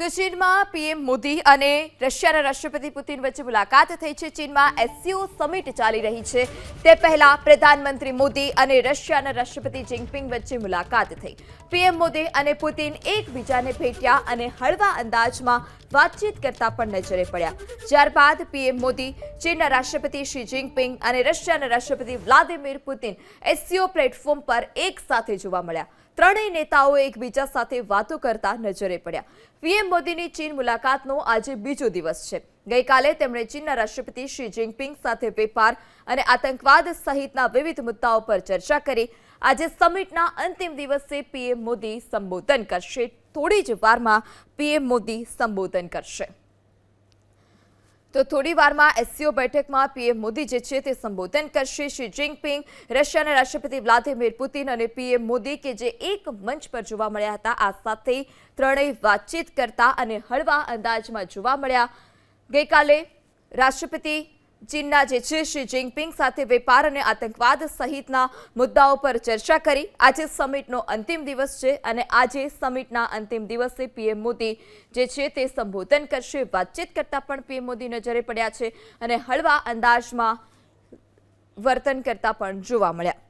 તો ચીનમાં પીએમ મોદી અને રશિયાના રાષ્ટ્રપતિ પુતિન વચ્ચે મુલાકાત થઈ છે. ચીનમાં એસસીઓ સમિટ ચાલી રહી છે. તે પહેલા પ્રધાનમંત્રી મોદી અને રશિયાના રાષ્ટ્રપતિ જિનપિંગ વચ્ચે મુલાકાત થઈ. પીએમ મોદી અને પુતિન એકબીજાને ભેટ્યા અને હળવા અંદાજમાં વાતચીત કરતા પણ નજરે પડ્યા. ત્યારબાદ પીએમ મોદી, ચીનના રાષ્ટ્રપતિ શી જિનપિંગ અને રશિયાના રાષ્ટ્રપતિ વ્લાદિમીર પુતિન એસસીઓ પ્લેટફોર્મ પર એક સાથે જોવા મળ્યા. ત્રણેય નેતાઓ એકબીજા સાથે વાતો કરતા નજરે પડ્યા. પીએમ મોદીની ચીન મુલાકાતનો આજે બીજો દિવસ છે. ગઈકાલે તેમણે ચીનના રાષ્ટ્રપતિ શી જિનપિંગ સાથે વેપાર અને આતંકવાદ સહિતના વિવિધ મુદ્દાઓ પર ચર્ચા કરી. આજે સમિટના અંતિમ દિવસે પીએમ મોદી સંબોધન કરશે. થોડી જ વારમાં પીએમ મોદી સંબોધન કરશે. તો થોડી વારમાં એસસીઓ બેઠકમાં પીએમ મોદી જે છે તે સંબોધન કરશે. શી જિનપિંગ રશિયાના રાષ્ટ્રપતિ વ્લાદિમીર પુતિન અને પીએમ મોદી કે જે એક મંચ પર જોવા મળ્યા હતા, આ સાથે ત્રણેય વાતચીત કરતા અને હળવા અંદાજમાં જોવા મળ્યા. ગઈકાલે રાષ્ટ્રપતિ ચીનના જે છે, શી જિનપિંગ સાથે વેપાર અને આતંકવાદ સહિતના મુદ્દાઓ પર ચર્ચા કરી. આજે સમિટનો અંતિમ દિવસ છે અને આજે સમિટના અંતિમ દિવસે પીએમ મોદી જે છે, તે સંબોધન કરશે. વાતચીત કરતા પણ પીએમ મોદી નજરે પડ્યા છે અને હળવા અંદાજમાં વર્તન કરતા પણ જોવા મળ્યા.